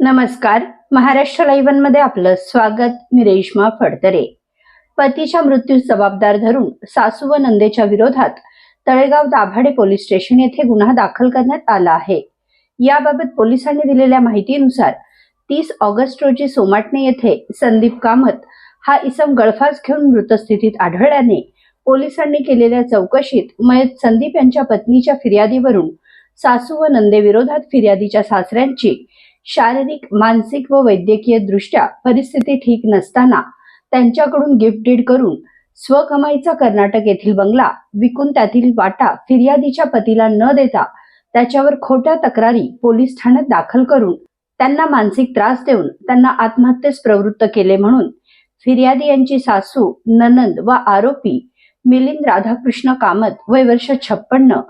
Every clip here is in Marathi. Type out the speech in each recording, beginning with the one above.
नमस्कार. महाराष्ट्र लाईव्हमध्ये आपलं स्वागत. मी रेश्मा फडतरे. पतीच्या मृत्यूस जबाबदार धरून सासू व नंदेच्या विरोधात तळेगाव दाभाडे पोलीस स्टेशन येथे गुन्हा दाखल करण्यात आला आहे. याबाबत पोलिसांनी दिलेल्या माहितीनुसार तीस ऑगस्ट रोजी सोमाटणे येथे संदीप कामत हा इसम गळफास घेऊन मृतस्थितीत आढळल्याने पोलिसांनी केलेल्या चौकशीत मयत संदीप यांच्या पत्नीच्या फिर्यादीवरून सासू व नंदेविरोधात फिर्यादीच्या सासऱ्यांची शारीरिक मानसिक व वैद्यकीय दृष्ट्या परिस्थिती ठीक नसताना त्यांच्याकडून गिफ्ट डीड करून स्वकमाईचा कर्नाटक येथील बंगला विकून त्यातील वाटा फिर्यादीच्या पतीला न देता त्याच्यावर खोट्या तक्रारी पोलीस ठाण्यात दाखल करून त्यांना मानसिक त्रास देऊन त्यांना आत्महत्येस प्रवृत्त केले म्हणून फिर्यादी यांची सासू ननंद व आरोपी मिलिंद राधाकृष्ण कामत वय वर्ष छप्पन्न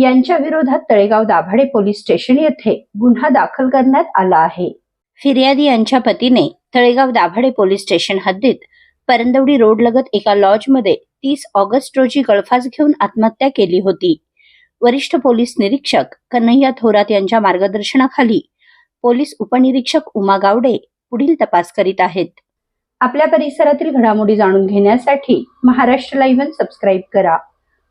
यांच्या विरोधात तळेगाव दाभाडे पोलीस स्टेशन येथे गुन्हा दाखल करण्यात आला आहे. फिर्यादी यांच्या पतीने तळेगाव दाभाडे पोलीस स्टेशन हद्दीत परंदवडी रोड लगत एका लॉजमध्ये तीस ऑगस्ट रोजी गळफास घेऊन आत्महत्या केली होती. वरिष्ठ पोलीस निरीक्षक कन्हैया थोरात यांच्या मार्गदर्शनाखाली पोलीस उपनिरीक्षक उमा गावडे पुढील तपास करीत आहेत. आपल्या परिसरातील घडामोडी जाणून घेण्यासाठी महाराष्ट्र लाईव्ह सबस्क्राईब करा.